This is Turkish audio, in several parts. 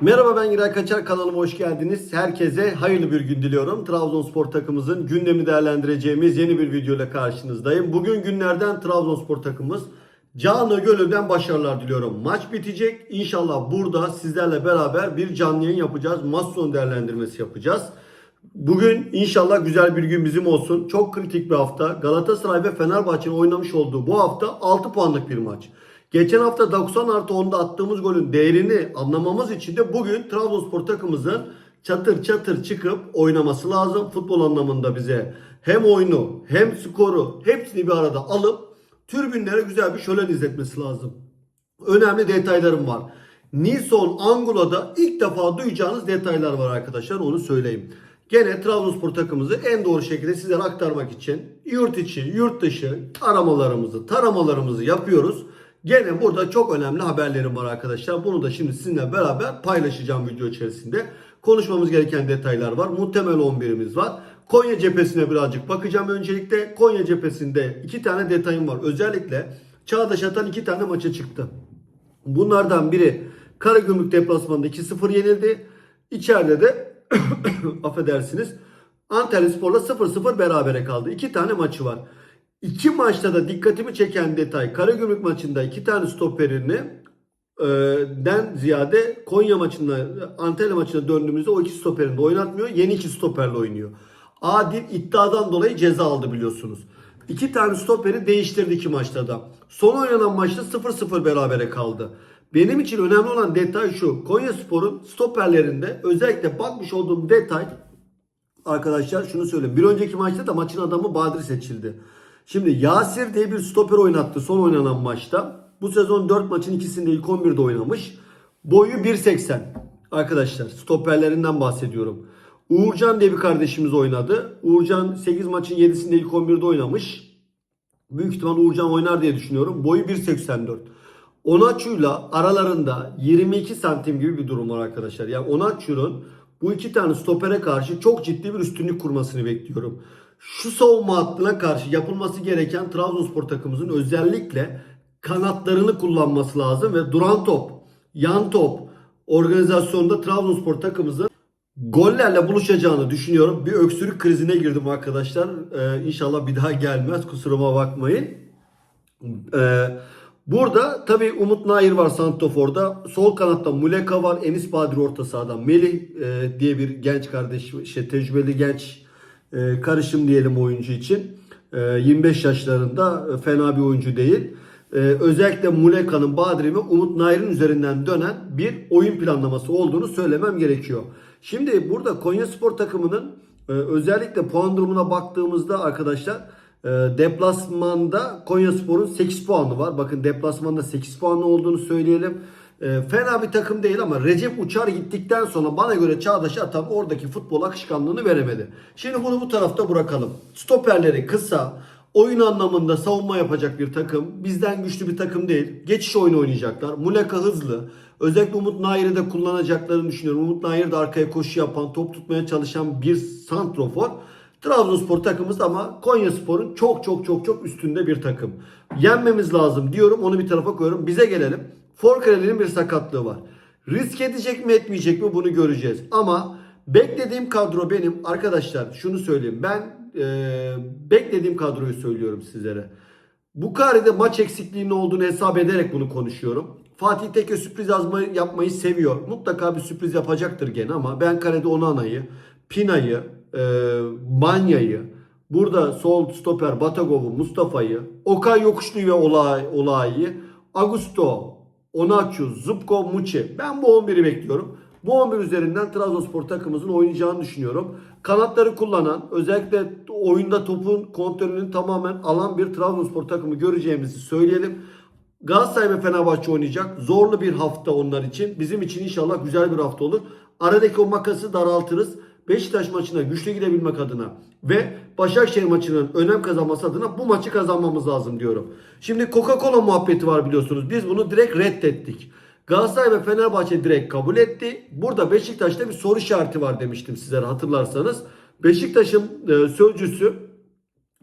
Merhaba ben Giray Kaçar kanalıma hoş geldiniz. Herkese hayırlı bir gün diliyorum. Trabzonspor takımımızın gündemi değerlendireceğimiz yeni bir video ile karşınızdayım. Bugün günlerden Trabzonspor takımımız canı gönülden başarılar diliyorum. Maç bitecek. İnşallah burada sizlerle beraber bir canlı yayın yapacağız. Maç sonu değerlendirmesi yapacağız. Bugün inşallah güzel bir gün bizim olsun. Çok kritik bir hafta. Galatasaray ve Fenerbahçe'nin oynamış olduğu bu hafta 6 puanlık bir maç. Geçen hafta 90 artı 10'da attığımız golün değerini anlamamız için de bugün Trabzonspor takımımızın çatır çatır çıkıp oynaması lazım. Futbol anlamında bize hem oyunu hem skoru hepsini bir arada alıp tribünlere güzel bir şölen izletmesi lazım. Önemli detaylarım var. Nilson Angula'da ilk defa duyacağınız detaylar var arkadaşlar onu söyleyeyim. Gene Trabzonspor takımımızı en doğru şekilde sizlere aktarmak için yurt içi, yurt dışı aramalarımızı, taramalarımızı yapıyoruz. Gene burada çok önemli haberlerim var arkadaşlar. Bunu da şimdi sizinle beraber paylaşacağım video içerisinde. Konuşmamız gereken detaylar var. Muhtemel 11'imiz var. Konya cephesine birazcık bakacağım öncelikle. Konya cephesinde iki tane detayım var. Özellikle Çağdaş Atan iki tane maça çıktı. Bunlardan biri Karagümrük deplasmanında 2-0 yenildi. İçeride de affedersiniz Antalya Spor'la 0-0 berabere kaldı. İki tane maçı var. İki maçta da dikkatimi çeken detay Karagümrük maçında iki tane stoperini e, den ziyade Konya maçında Antalya maçına döndüğümüzde o iki stoperini de oynatmıyor. Yeni iki stoperle oynuyor. Adil iddiadan dolayı ceza aldı biliyorsunuz. İki tane stoperi değiştirdi iki maçta da. Son oynanan maçta 0-0 berabere kaldı. Benim için önemli olan detay şu. Konya Spor'un stoperlerinde özellikle bakmış olduğum detay arkadaşlar şunu söyleyeyim. Bir önceki maçta da maçın adamı Badri seçildi. Şimdi Yasir diye bir stoper oynattı son oynanan maçta. Bu sezon 4 maçın ikisinde ilk 11'de oynamış. Boyu 1.80. Arkadaşlar stoperlerinden bahsediyorum. Uğurcan diye bir kardeşimiz oynadı. Uğurcan 8 maçın 7'sinde ilk 11'de oynamış. Büyük ihtimal Uğurcan oynar diye düşünüyorum. Boyu 1.84. Onaçu'yla aralarında 22 santim gibi bir durum var arkadaşlar. Yani Onaçu'nun bu iki tane stopere karşı çok ciddi bir üstünlük kurmasını bekliyorum. Şu savunma hattına karşı yapılması gereken Trabzonspor takımımızın özellikle kanatlarını kullanması lazım ve duran top, yan top organizasyonda Trabzonspor takımımızın gollerle buluşacağını düşünüyorum. Bir öksürük krizine girdim arkadaşlar. Ee, inşallah bir daha gelmez. Kusuruma bakmayın. Ee, burada tabii Umut Nair var Santofor'da. Sol kanatta Muleka var. Enis Badri orta sahadan. Melih e, diye bir genç kardeş, şey, tecrübeli genç e, karışım diyelim oyuncu için. E, 25 yaşlarında e, fena bir oyuncu değil. E, özellikle Muleka'nın, Badri ve Umut Nair'in üzerinden dönen bir oyun planlaması olduğunu söylemem gerekiyor. Şimdi burada Konya Spor takımının e, özellikle puan durumuna baktığımızda arkadaşlar e, deplasmanda Konya Spor'un 8 puanı var. Bakın deplasmanda 8 puanlı olduğunu söyleyelim. E, fena bir takım değil ama Recep Uçar gittikten sonra bana göre Çağdaş Atan oradaki futbol akışkanlığını veremedi. Şimdi bunu bu tarafta bırakalım. Stoperleri kısa, oyun anlamında savunma yapacak bir takım. Bizden güçlü bir takım değil. Geçiş oyunu oynayacaklar. Muleka hızlı. Özellikle Umut Nair'i de kullanacaklarını düşünüyorum. Umut Nair de arkaya koşu yapan, top tutmaya çalışan bir santrofor. Trabzonspor takımımız ama Konya Spor'un çok çok çok çok üstünde bir takım. Yenmemiz lazım diyorum. Onu bir tarafa koyuyorum. Bize gelelim. Forkareli'nin bir sakatlığı var. Risk edecek mi etmeyecek mi bunu göreceğiz. Ama beklediğim kadro benim. Arkadaşlar şunu söyleyeyim. Ben e, beklediğim kadroyu söylüyorum sizlere. Bukari'de maç eksikliğinin olduğunu hesap ederek bunu konuşuyorum. Fatih Tekke sürpriz yazmayı, yapmayı seviyor. Mutlaka bir sürpriz yapacaktır gene ama ben kalede Onana'yı, Pina'yı, e, Manya'yı, burada sol stoper Batagov'u, Mustafa'yı, Okay Yokuşlu'yu ve Olay, Olay'ı, Augusto, Onaçu, Zubko, Muçi. Ben bu 11'i bekliyorum. Bu 11 üzerinden Trabzonspor takımımızın oynayacağını düşünüyorum. Kanatları kullanan, özellikle oyunda topun kontrolünü tamamen alan bir Trabzonspor takımı göreceğimizi söyleyelim. Galatasaray ve Fenerbahçe oynayacak. Zorlu bir hafta onlar için. Bizim için inşallah güzel bir hafta olur. Aradaki o makası daraltırız. Beşiktaş maçına güçlü gidebilmek adına ve Başakşehir maçının önem kazanması adına bu maçı kazanmamız lazım diyorum. Şimdi Coca-Cola muhabbeti var biliyorsunuz. Biz bunu direkt reddettik. Galatasaray ve Fenerbahçe direkt kabul etti. Burada Beşiktaş'ta bir soru işareti var demiştim sizlere hatırlarsanız. Beşiktaş'ın e, sözcüsü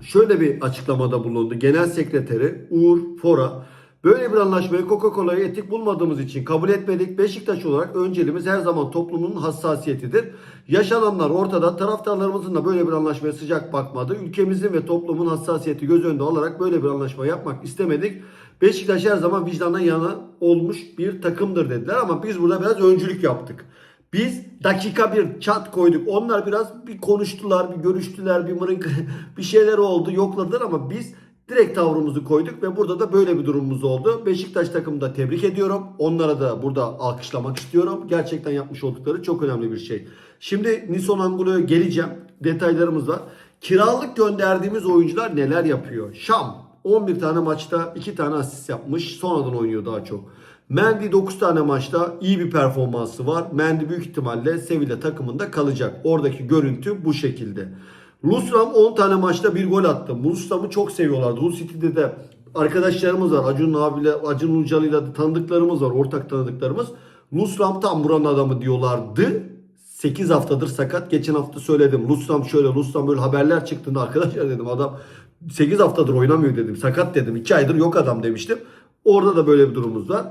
şöyle bir açıklamada bulundu. Genel sekreteri Uğur Fora Böyle bir anlaşmayı Coca-Cola'ya etik bulmadığımız için kabul etmedik. Beşiktaş olarak önceliğimiz her zaman toplumun hassasiyetidir. Yaşananlar ortada. Taraftarlarımızın da böyle bir anlaşmaya sıcak bakmadı. Ülkemizin ve toplumun hassasiyeti göz önünde alarak böyle bir anlaşma yapmak istemedik. Beşiktaş her zaman vicdandan yana olmuş bir takımdır dediler ama biz burada biraz öncülük yaptık. Biz dakika bir çat koyduk. Onlar biraz bir konuştular, bir görüştüler, bir mırın bir şeyler oldu, yokladılar ama biz direkt tavrımızı koyduk ve burada da böyle bir durumumuz oldu. Beşiktaş takımını da tebrik ediyorum. Onlara da burada alkışlamak istiyorum. Gerçekten yapmış oldukları çok önemli bir şey. Şimdi Nison Angulo'ya geleceğim. Detaylarımız var. Kiralık gönderdiğimiz oyuncular neler yapıyor? Şam 11 tane maçta 2 tane asist yapmış. Sonradan oynuyor daha çok. Mendy 9 tane maçta iyi bir performansı var. Mendy büyük ihtimalle Sevilla takımında kalacak. Oradaki görüntü bu şekilde. Lusram 10 tane maçta bir gol attı. Lusram'ı çok seviyorlardı. Hull City'de de arkadaşlarımız var. Acun abiyle, Acun Ucalı'yla tanıdıklarımız var. Ortak tanıdıklarımız. Lusram tam buranın adamı diyorlardı. 8 haftadır sakat. Geçen hafta söyledim. Lusram şöyle, Lusram böyle haberler çıktığında arkadaşlar dedim adam 8 haftadır oynamıyor dedim. Sakat dedim. 2 aydır yok adam demiştim. Orada da böyle bir durumumuz var.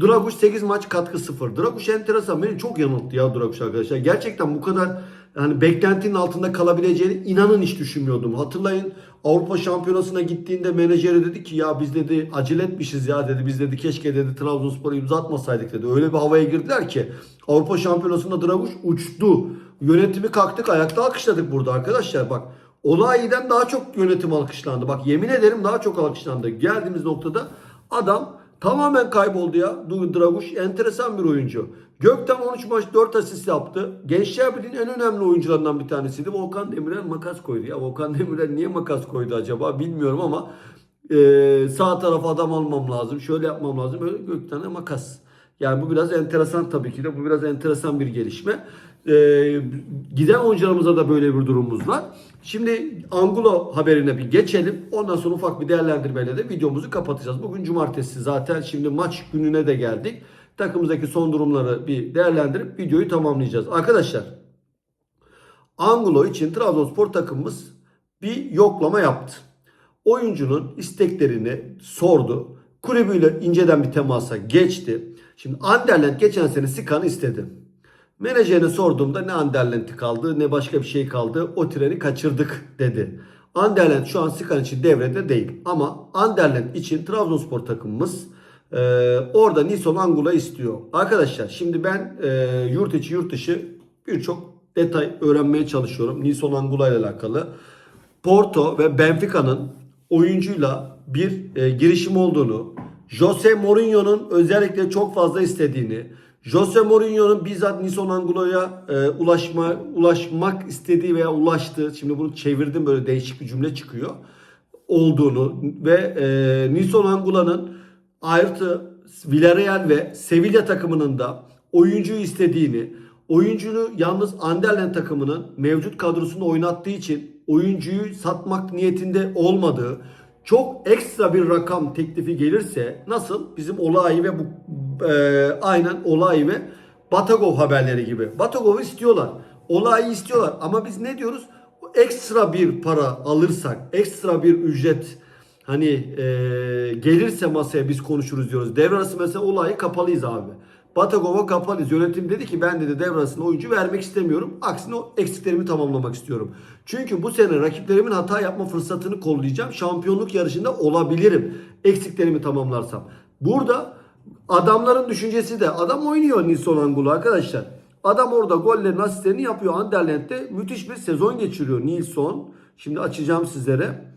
Draguş 8 maç katkı 0. Draguş enteresan. Beni çok yanılttı ya Draguş arkadaşlar. Gerçekten bu kadar yani beklentinin altında kalabileceğini inanın hiç düşünmüyordum. Hatırlayın Avrupa Şampiyonası'na gittiğinde menajeri dedi ki ya biz dedi acele etmişiz ya dedi. Biz dedi keşke dedi Trabzonspor'u imza atmasaydık dedi. Öyle bir havaya girdiler ki Avrupa Şampiyonası'nda Draguş uçtu. Yönetimi kalktık ayakta alkışladık burada arkadaşlar bak. Olayi'den daha çok yönetim alkışlandı. Bak yemin ederim daha çok alkışlandı. Geldiğimiz noktada adam tamamen kayboldu ya. Draguş enteresan bir oyuncu. Gökten 13 maç 4 asist yaptı. Gençler Birliği'nin en önemli oyuncularından bir tanesiydi. Volkan Demirel makas koydu ya. Volkan Demirel niye makas koydu acaba bilmiyorum ama e, sağ tarafa adam almam lazım. Şöyle yapmam lazım. Böyle Gökten'e makas. Yani bu biraz enteresan tabii ki de. Bu biraz enteresan bir gelişme. Ee, giden oyuncularımıza da böyle bir durumumuz var. Şimdi Angulo haberine bir geçelim. Ondan sonra ufak bir değerlendirmeyle de videomuzu kapatacağız. Bugün cumartesi zaten. Şimdi maç gününe de geldik. Takımımızdaki son durumları bir değerlendirip videoyu tamamlayacağız. Arkadaşlar Angulo için Trabzonspor takımımız bir yoklama yaptı. Oyuncunun isteklerini sordu. Kulübüyle inceden bir temasa geçti. Şimdi Anderlecht geçen sene Sikan'ı istedi. Menajerine sorduğumda ne Anderlent'i kaldı ne başka bir şey kaldı. O treni kaçırdık dedi. Anderlent şu an Sikan için devrede değil. Ama Anderlent için Trabzonspor takımımız e, orada Nison Angula istiyor. Arkadaşlar şimdi ben e, yurt içi yurt dışı birçok detay öğrenmeye çalışıyorum. Nison Angula ile alakalı. Porto ve Benfica'nın oyuncuyla bir e, girişim olduğunu, Jose Mourinho'nun özellikle çok fazla istediğini, Jose Mourinho'nun bizzat Nison Angulo'ya e, ulaşma, ulaşmak istediği veya ulaştığı, şimdi bunu çevirdim böyle değişik bir cümle çıkıyor, olduğunu ve e, Nison Angulo'nun artı Villarreal ve Sevilla takımının da oyuncuyu istediğini, oyuncunu yalnız Anderlecht takımının mevcut kadrosunu oynattığı için oyuncuyu satmak niyetinde olmadığı, çok ekstra bir rakam teklifi gelirse nasıl bizim Olay ve bu e, aynen Olay ve Batagov haberleri gibi. Batagov'u istiyorlar. Olayı istiyorlar ama biz ne diyoruz? Ekstra bir para alırsak, ekstra bir ücret hani e, gelirse masaya biz konuşuruz diyoruz. Devre arası mesela olayı kapalıyız abi. Batagov'a kapalıyız. Yönetim dedi ki ben dedi devre oyuncu vermek istemiyorum. Aksine o eksiklerimi tamamlamak istiyorum. Çünkü bu sene rakiplerimin hata yapma fırsatını kollayacağım. Şampiyonluk yarışında olabilirim. Eksiklerimi tamamlarsam. Burada adamların düşüncesi de adam oynuyor Nilson Angulo arkadaşlar. Adam orada gollerin asistlerini yapıyor. Anderlent'te müthiş bir sezon geçiriyor Nilson. Şimdi açacağım sizlere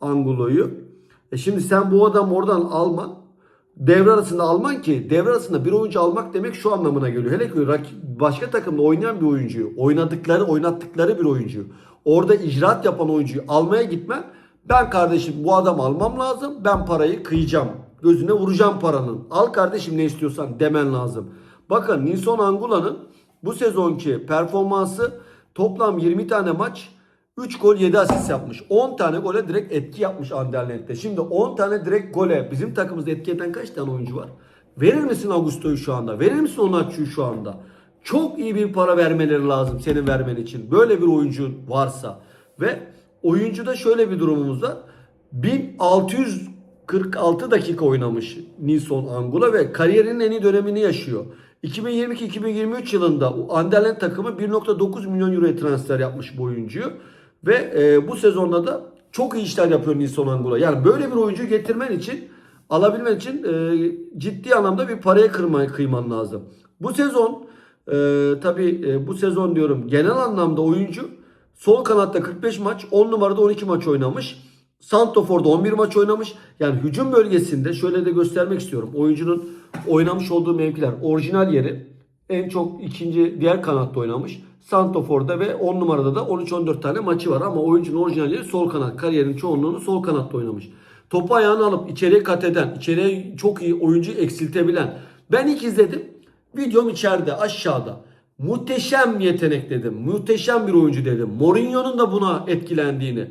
Angulo'yu. E şimdi sen bu adam oradan alman devre arasında alman ki devre arasında bir oyuncu almak demek şu anlamına geliyor. Hele ki başka takımda oynayan bir oyuncuyu, oynadıkları, oynattıkları bir oyuncuyu, orada icraat yapan oyuncuyu almaya gitmen ben kardeşim bu adam almam lazım. Ben parayı kıyacağım. Gözüne vuracağım paranın. Al kardeşim ne istiyorsan demen lazım. Bakın Nilson Angula'nın bu sezonki performansı toplam 20 tane maç 3 gol 7 asist yapmış. 10 tane gole direkt etki yapmış Anderlecht'te. Şimdi 10 tane direkt gole bizim takımımızda etki eden kaç tane oyuncu var? Verir misin Augusto'yu şu anda? Verir misin Onatçı'yı şu anda? Çok iyi bir para vermeleri lazım senin vermen için. Böyle bir oyuncu varsa. Ve oyuncuda şöyle bir durumumuz var. 1600 46 dakika oynamış Nilson Angula ve kariyerinin en iyi dönemini yaşıyor. 2022-2023 yılında Anderlecht takımı 1.9 milyon euroya transfer yapmış bu oyuncuyu. Ve e, bu sezonda da çok iyi işler yapıyor Nilson Angula. Yani böyle bir oyuncu getirmen için alabilmen için e, ciddi anlamda bir paraya kırma, kıyman lazım. Bu sezon e, tabii e, bu sezon diyorum genel anlamda oyuncu sol kanatta 45 maç 10 numarada 12 maç oynamış. Santofor'da 11 maç oynamış. Yani hücum bölgesinde şöyle de göstermek istiyorum. Oyuncunun oynamış olduğu mevkiler orijinal yeri en çok ikinci diğer kanatta oynamış. Santofor'da ve 10 numarada da 13-14 tane maçı var ama oyuncunun orijinal yeri sol kanat. Kariyerin çoğunluğunu sol kanatta oynamış. Topu ayağına alıp içeriye kat eden, içeriye çok iyi oyuncu eksiltebilen. Ben ilk izledim. Videom içeride aşağıda. Muhteşem yetenek dedim. Muhteşem bir oyuncu dedim. Mourinho'nun da buna etkilendiğini.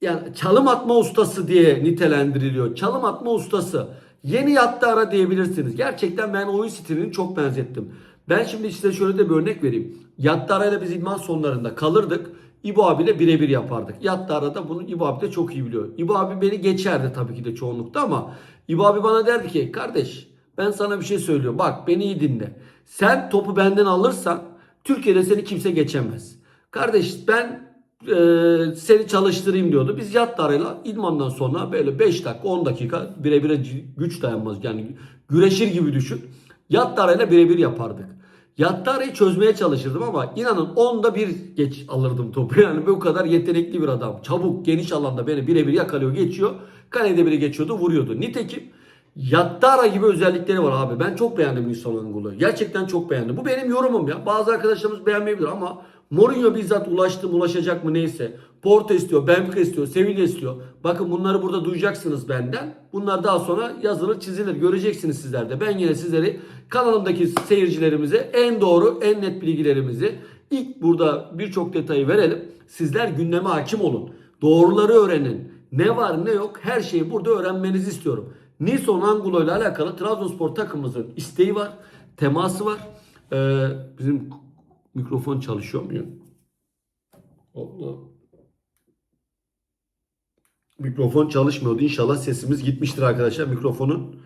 Yani çalım atma ustası diye nitelendiriliyor. Çalım atma ustası. Yeni yattı ara diyebilirsiniz. Gerçekten ben oyun stilini çok benzettim. Ben şimdi size şöyle de bir örnek vereyim. Yattara ile biz idman sonlarında kalırdık. İbo abiyle birebir yapardık. Yattara da bunu İbo abi de çok iyi biliyor. İbo abi beni geçerdi tabii ki de çoğunlukta ama İbo abi bana derdi ki kardeş ben sana bir şey söylüyorum. Bak beni iyi dinle. Sen topu benden alırsan Türkiye'de seni kimse geçemez. Kardeş ben e, seni çalıştırayım diyordu. Biz Yattara'yla idmandan sonra böyle 5 dakika 10 dakika birebire güç dayanmaz. Yani güreşir gibi düşün. Yattara'yla birebir yapardık. Yattara'yı çözmeye çalışırdım ama inanın onda bir geç alırdım topu. Yani bu kadar yetenekli bir adam. Çabuk geniş alanda beni birebir yakalıyor geçiyor. Kalede biri geçiyordu vuruyordu. Nitekim Yattara gibi özellikleri var abi. Ben çok beğendim Nilson Angul'u. Gerçekten çok beğendim. Bu benim yorumum ya. Bazı arkadaşlarımız beğenmeyebilir ama Mourinho bizzat ulaştı mı ulaşacak mı neyse. Porto istiyor, Benfica istiyor, Sevilla istiyor. Bakın bunları burada duyacaksınız benden. Bunlar daha sonra yazılır, çizilir. Göreceksiniz sizler de. Ben yine sizleri kanalımdaki seyircilerimize en doğru, en net bilgilerimizi ilk burada birçok detayı verelim. Sizler gündeme hakim olun. Doğruları öğrenin. Ne var ne yok her şeyi burada öğrenmenizi istiyorum. Nilson Angulo ile alakalı Trabzonspor takımımızın isteği var, teması var. Ee, bizim mikrofon çalışıyor mu? Allah. Mikrofon çalışmıyordu. İnşallah sesimiz gitmiştir arkadaşlar. Mikrofonun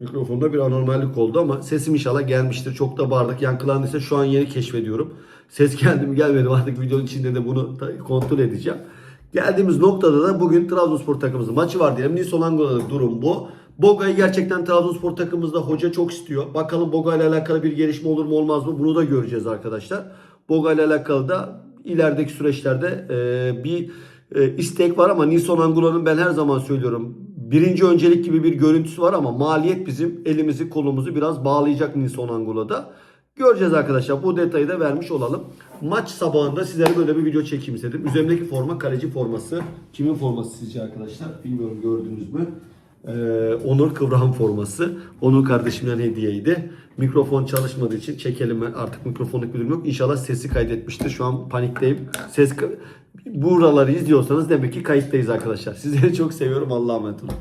mikrofonda bir anormallik oldu ama sesim inşallah gelmiştir. Çok da bağırdık. Yankılandıysa şu an yeni keşfediyorum. Ses geldi mi gelmedi mi artık videonun içinde de bunu kontrol edeceğim. Geldiğimiz noktada da bugün Trabzonspor takımımızın maçı var diyelim. Nilson Angola'da durum bu. Boga'yı gerçekten Trabzonspor takımımızda hoca çok istiyor. Bakalım Boga ile alakalı bir gelişme olur mu olmaz mı? Bunu da göreceğiz arkadaşlar. Boga ile alakalı da ilerideki süreçlerde e, bir e, istek var ama Nilson Angola'nın ben her zaman söylüyorum. Birinci öncelik gibi bir görüntüsü var ama maliyet bizim elimizi kolumuzu biraz bağlayacak Nilson Angola'da. Göreceğiz arkadaşlar. Bu detayı da vermiş olalım. Maç sabahında sizlere böyle bir video çekeyim istedim. Üzerimdeki forma kaleci forması. Kimin forması sizce arkadaşlar? Bilmiyorum gördünüz mü? Ee, Onur Kıvrağan forması. Onur kardeşimden hediyeydi. Mikrofon çalışmadığı için çekelim artık mikrofonluk bir durum yok. İnşallah sesi kaydetmiştir. Şu an panikteyim. Ses buraları izliyorsanız demek ki kayıttayız arkadaşlar. Sizleri çok seviyorum. Allah'a emanet olun.